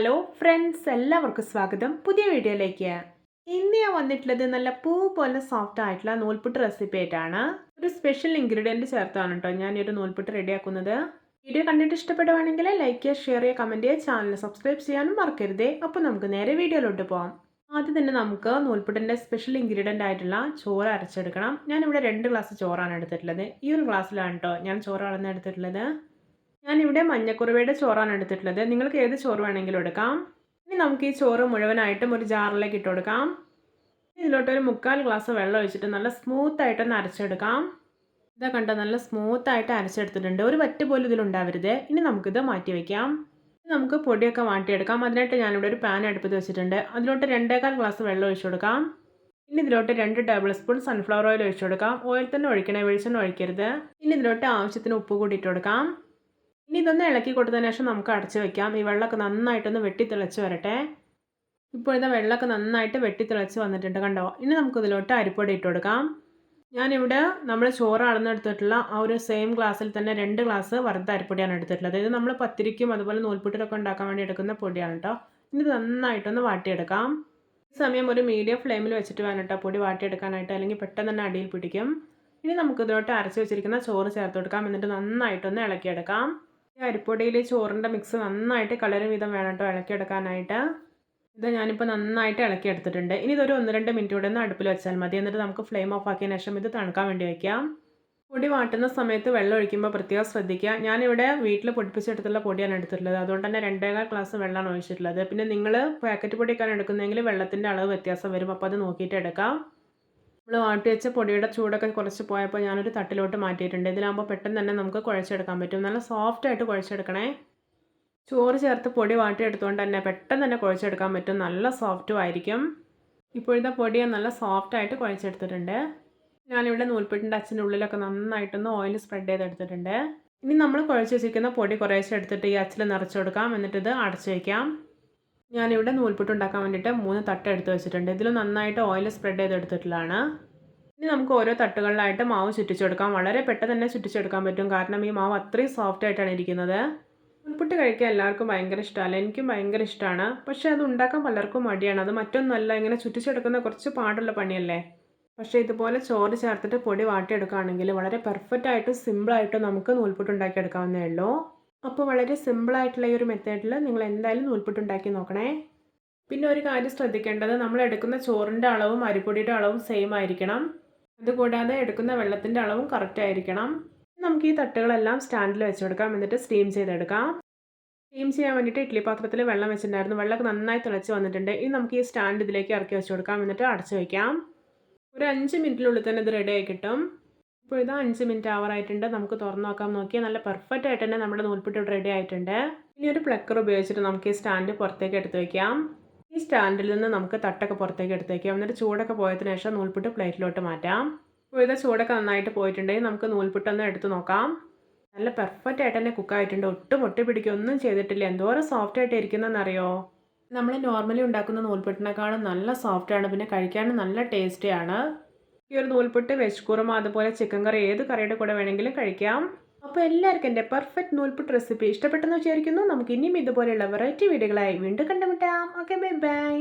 Hello friends എല്ലാവർക്കും സ്വാഗതം. പുതിയ വീഡിയോയിലേക്ക്. ഇന്ന് ഞാൻ വന്നിട്ടുള്ളത് നല്ല പൂ പോലെ സോഫ്റ്റ് ആയിട്ടുള്ള നൂൽപുട്ട് റെസിപ്പി ആയിട്ടാണ്. ഒരു സ്പെഷ്യൽ ഇൻഗ്രീഡിയന്റ് ചേർത്താണ് കേട്ടോ ഞാൻ ഈ ഒരു നൂൽപുട്ട് റെഡിയാക്കുന്നത് വീഡിയോ കണ്ടിട്ട് ഇഷ്ടപ്പെടുവാണെങ്കിൽ ലൈക്ക് ചെയ്യുക ഷെയർ ചെയ്യുക കമന്റ് ചെയ്യുക ചാനൽ സബ്സ്ക്രൈബ് ചെയ്യാനും മറക്കരുതേ. അപ്പോൾ നമുക്ക് നേരെ വീഡിയോയിലോട്ട് പോകാം ആദ്യം തന്നെ നമുക്ക് നൂൽപുട്ടിന്റെ സ്പെഷ്യൽ ഇൻഗ്രീഡിയന്റ് ആയിട്ടുള്ള ചോറ് അരച്ചെടുക്കണം. ഞാനിവിടെ രണ്ട് ഗ്ലാസ് ചോറാണ് എടുത്തിട്ടുള്ളത്. ഈ ഒരു ഗ്ലാസ്സിലാണ് കേട്ടോ ഞാൻ ചോറ് അളന്നെടുത്തിട്ടുള്ളത് ഞാനിവിടെ മഞ്ഞക്കുറവയുടെ ചോറാണ് എടുത്തിട്ടുള്ളത്. നിങ്ങൾക്ക് ഏത് ചോറ് വേണമെങ്കിലും എടുക്കാം. ഇനി നമുക്ക് ഈ ചോറ് മുഴുവനായിട്ടും ഒരു ജാറിലേക്ക് ഇട്ട് കൊടുക്കാം. ഇതിലോട്ട് ഒരു മുക്കാൽ ഗ്ലാസ് വെള്ളം ഒഴിച്ചിട്ട് നല്ല സ്മൂത്ത് ആയിട്ടൊന്ന് അരച്ചെടുക്കാം. ഇതാ കണ്ട നല്ല സ്മൂത്ത് ആയിട്ട് അരച്ചെടുത്തിട്ടുണ്ട്. ഒരു വറ്റ് പോലും ഇതിലുണ്ടാവരുത് ഇനി നമുക്കിത് മാറ്റി വയ്ക്കാം നമുക്ക് പൊടിയൊക്കെ മാറ്റിയെടുക്കാം അതിനായിട്ട് ഞാനിവിടെ ഒരു പാൻ അടുപ്പത്ത് വെച്ചിട്ടുണ്ട്. അതിലോട്ട് രണ്ടേകാൽ ഗ്ലാസ് വെള്ളം ഒഴിച്ചു കൊടുക്കാം. ഇനി ഇതിലോട്ട് രണ്ട് ടേബിൾ സ്പൂൺ സൺഫ്ലവർ ഓയിൽ ഒഴിച്ചു കൊടുക്കാം. ഓയിൽ തന്നെ ഒഴിക്കണേ വെളിച്ചെണ്ണ ഒഴിക്കരുത്. ഇനി ഇതിലോട്ട് ആവശ്യത്തിന് ഉപ്പ് കൂടി ഇട്ട് കൊടുക്കാം. ഇനി ഇതൊന്ന് ഇളക്കി കൊടുത്തതിന് ശേഷം നമുക്ക് അടച്ച് വെക്കാം. ഈ വെള്ളമൊക്കെ നന്നായിട്ടൊന്ന് വെട്ടി വരട്ടെ. ഇപ്പോൾ ഇതാ വെള്ളമൊക്കെ നന്നായിട്ട് വെട്ടി തിളച്ച് വന്നിട്ടുണ്ട് കണ്ടോ? ഇനി നമുക്ക് ഇതിലോട്ട് അരിപ്പൊടി ഇട്ട് കൊടുക്കാം. ഞാനിവിടെ നമ്മൾ ചോറ് അളന്നെടുത്തിട്ടുള്ള ആ ഒരു സെയിം ഗ്ലാസ്സിൽ തന്നെ രണ്ട് ഗ്ലാസ് വറുത്ത അരിപ്പൊടിയാണ് എടുത്തിട്ടുള്ളത്. ഇത് നമ്മൾ പത്തിരിക്കും അതുപോലെ നൂൽപുട്ടിലൊക്കെ ഉണ്ടാക്കാൻ വേണ്ടി എടുക്കുന്ന പൊടിയാണ് കേട്ടോ. ഇനി ഇത് നന്നായിട്ടൊന്ന് വാട്ടിയെടുക്കാം. ഈ സമയം ഒരു മീഡിയം ഫ്ലെയിമിൽ വെച്ചിട്ട് വേണം കേട്ടോ പൊടി വാട്ടിയെടുക്കാനായിട്ട് അല്ലെങ്കിൽ പെട്ടെന്ന് തന്നെ അടിയിൽ പിടിക്കും. ഇനി നമുക്ക് ഇതിലോട്ട് അരച്ച് വെച്ചിരിക്കുന്ന ചോറ് ചേർത്ത് കൊടുക്കാം. എന്നിട്ട് നന്നായിട്ടൊന്ന് ഇളക്കിയെടുക്കാം. അരിപ്പൊടിയിൽ ചോറിന്റെ മിക്സ് നന്നായിട്ട് കളർ വീതം വേണം കേട്ടോ ഇളക്കിയെടുക്കാനായിട്ട്. ഇത് ഞാനിപ്പോൾ നന്നായിട്ട് ഇളക്കി എടുത്തിട്ടുണ്ട് ഇനി ഇതൊരു ഒന്ന് രണ്ട് മിനിറ്റ് കൂടെ ഒന്ന് അടുപ്പിൽ വെച്ചാൽ മതി. എന്നിട്ട് നമുക്ക് ഫ്ലെയിം ഓഫ് ആക്കിയതിന് ശേഷം ഇത് തണുക്കാൻ വേണ്ടി വയ്ക്കാം പൊടി വാട്ടുന്ന സമയത്ത് വെള്ളം ഒഴിക്കുമ്പോൾ പ്രത്യേകം ശ്രദ്ധിക്കുക. ഞാനിവിടെ വീട്ടിൽ പൊടിപ്പിച്ചെടുത്തുള്ള പൊടിയാണ് എടുത്തിട്ടുള്ളത്. അതുകൊണ്ട് തന്നെ രണ്ടേകാൽ ഗ്ലാസ് വെള്ളമാണ് ഒഴിച്ചിട്ടുള്ളത്. പിന്നെ നിങ്ങൾ പാക്കറ്റ് പൊടിയൊക്കെയാണ് എടുക്കുന്നതെങ്കിൽ വെള്ളത്തിന്റെ അളവ് വ്യത്യാസം വരും. അപ്പോൾ അത് നോക്കിയിട്ട് എടുക്കാം. നമ്മൾ വാട്ടി വെച്ച പൊടിയുടെ ചൂടൊക്കെ കുറച്ച് പോയപ്പോൾ ഞാനൊരു തട്ടിലോട്ട് മാറ്റിയിട്ടുണ്ട്. ഇതിലാകുമ്പോൾ പെട്ടെന്ന് തന്നെ നമുക്ക് കുഴച്ചെടുക്കാൻ പറ്റും. നല്ല സോഫ്റ്റായിട്ട് കുഴച്ചെടുക്കണേ. ചോറ് ചേർത്ത് പൊടി വാട്ടിയെടുത്തുകൊണ്ട് തന്നെ പെട്ടെന്ന് തന്നെ കുഴച്ചെടുക്കാൻ പറ്റും. നല്ല സോഫ്റ്റും ആയിരിക്കും. ഇപ്പോഴത്തെ പൊടിയെ നല്ല സോഫ്റ്റായിട്ട് കുഴച്ചെടുത്തിട്ടുണ്ട്. ഞാനിവിടെ നൂൽപ്പെട്ടിന്റെ അച്ഛന്റെ ഉള്ളിലൊക്കെ നന്നായിട്ടൊന്ന് ഓയിൽ സ്പ്രെഡ് ചെയ്തെടുത്തിട്ടുണ്ട്. ഇനി നമ്മൾ കുഴച്ച് വെച്ചിരിക്കുന്ന പൊടി കുറേശ്ശെ എടുത്തിട്ട് ഈ അച്ചിൽ നിറച്ച് കൊടുക്കാം. എന്നിട്ട് ഇത് അടച്ചു വയ്ക്കാം ഞാനിവിടെ നൂൽപുട്ട് ഉണ്ടാക്കാൻ വേണ്ടിയിട്ട് മൂന്ന് തട്ട് എടുത്ത് വെച്ചിട്ടുണ്ട്. ഇതിൽ നന്നായിട്ട് ഓയിൽ സ്പ്രെഡ് ചെയ്തെടുത്തിട്ടുള്ളതാണ്. ഇനി നമുക്ക് ഓരോ തട്ടുകളിലായിട്ട് മാവ് ചുറ്റിച്ചെടുക്കാം. വളരെ പെട്ടെന്ന് തന്നെ ചുറ്റിച്ചെടുക്കാൻ പറ്റും. കാരണം ഈ മാവ് അത്രയും സോഫ്റ്റ് ആയിട്ടാണ് ഇരിക്കുന്നത്. ഉൾപ്പെട്ട് കഴിക്കാൻ എല്ലാവർക്കും ഭയങ്കര ഇഷ്ടമല്ല? എനിക്കും ഭയങ്കര ഇഷ്ടമാണ്. പക്ഷേ അത് ഉണ്ടാക്കാൻ പലർക്കും മടിയാണ്. അത് മറ്റൊന്നല്ല ഇങ്ങനെ ചുറ്റിച്ചെടുക്കുന്ന കുറച്ച് പാടുള്ള പണിയല്ലേ? പക്ഷേ ഇതുപോലെ ചോറ് ചേർത്തിട്ട് പൊടി വാട്ടിയെടുക്കുകയാണെങ്കിൽ വളരെ പെർഫെക്റ്റ് ആയിട്ടും സിമ്പിളായിട്ടും നമുക്ക് നൂൽപുട്ട് ഉണ്ടാക്കിയെടുക്കാവുന്നേ ഉള്ളൂ. അപ്പോൾ വളരെ സിമ്പിളായിട്ടുള്ള ഈ ഒരു മെത്തേഡിൽ നിങ്ങൾ എന്തായാലും നൂൽപുട്ട് ഉണ്ടാക്കി നോക്കണേ. പിന്നെ ഒരു കാര്യം ശ്രദ്ധിക്കേണ്ടത് നമ്മൾ എടുക്കുന്ന ചോറിന്റെ അളവും അരിപ്പൊടിയുടെ അളവും സെയിം ആയിരിക്കണം. അതുകൂടാതെ എടുക്കുന്ന വെള്ളത്തിന്റെ അളവും കറക്റ്റ് ആയിരിക്കണം. നമുക്ക് ഈ തട്ടുകളെല്ലാം സ്റ്റാൻഡിൽ വെച്ച് കൊടുക്കാം എന്നിട്ട് സ്റ്റീം ചെയ്തെടുക്കാം. സ്റ്റീം ചെയ്യാൻ വേണ്ടിയിട്ട് ഇഡ്ഡലി പാത്രത്തിൽ വെള്ളം വെച്ചിട്ടുണ്ടായിരുന്നു. വെള്ളമൊക്കെ നന്നായി തിളച്ച് വന്നിട്ടുണ്ട്. ഇനി നമുക്ക് ഈ സ്റ്റാൻഡ് ഇതിലേക്ക് ഇറക്കി വെച്ച് കൊടുക്കാം എന്നിട്ട് അടച്ചു വയ്ക്കാം ഒരു അഞ്ച് മിനിറ്റിനുള്ളിൽ തന്നെ ഇത് റെഡി ആയി കിട്ടും. ഇപ്പോൾ ഇത് അഞ്ച് മിനിറ്റ് ആവറായിട്ടുണ്ട് നമുക്ക് തുറന്നു നോക്കാം. നോക്കിയാൽ നല്ല പെർഫെക്റ്റ് ആയിട്ട് തന്നെ നമ്മുടെ നൂൽപ്പിട്ട് റെഡി ആയിട്ടുണ്ട്. ഇനി ഒരു പ്ലക്കർ ഉപയോഗിച്ചിട്ട് നമുക്ക് ഈ സ്റ്റാൻഡ് പുറത്തേക്ക് എടുത്ത് വയ്ക്കാം ഈ സ്റ്റാൻഡിൽ നിന്ന് നമുക്ക് തട്ടൊക്കെ പുറത്തേക്ക് എടുത്തേക്കാം. എന്നിട്ട് ചൂടൊക്കെ പോയതിനു ശേഷം നൂൽപുട്ട് പ്ലേറ്റിലോട്ട് മാറ്റാം. ഇത് ചൂടൊക്കെ നന്നായിട്ട് പോയിട്ടുണ്ടെങ്കിൽ നമുക്ക് നൂൽപുട്ടൊന്ന് എടുത്ത് നോക്കാം. നല്ല പെർഫെക്റ്റ് ആയിട്ട് തന്നെ കുക്കായിട്ടുണ്ട് ഒട്ടും ഒട്ടി പിടിക്കുക ഒന്നും ചെയ്തിട്ടില്ല. എന്തോരം സോഫ്റ്റ് ആയിട്ട് ഇരിക്കുന്നതെന്നറിയോ നമ്മൾ നോർമലി ഉണ്ടാക്കുന്ന നൂൽപുട്ടിനേക്കാളും നല്ല സോഫ്റ്റ് ആണ്. പിന്നെ കഴിക്കാനും നല്ല ടേസ്റ്റിയാണ് ഈ ഒരു നൂൽപുട്ട് വെജ് കുറുമ അതുപോലെ ചിക്കൻ കറി ഏത് കറിയുടെ കൂടെ വേണമെങ്കിലും കഴിക്കാം. അപ്പോൾ എല്ലാവർക്കും എന്റെ പെർഫെക്റ്റ് നൂൽപുട്ട് റെസിപ്പി ഇഷ്ടപ്പെട്ടെന്ന് വിചാരിക്കുന്നു. നമുക്ക് ഇനിയും ഇതുപോലെയുള്ള വെറൈറ്റി വീഡിയോകളായി വീണ്ടും കണ്ടുമുട്ടാം. Okay bye bye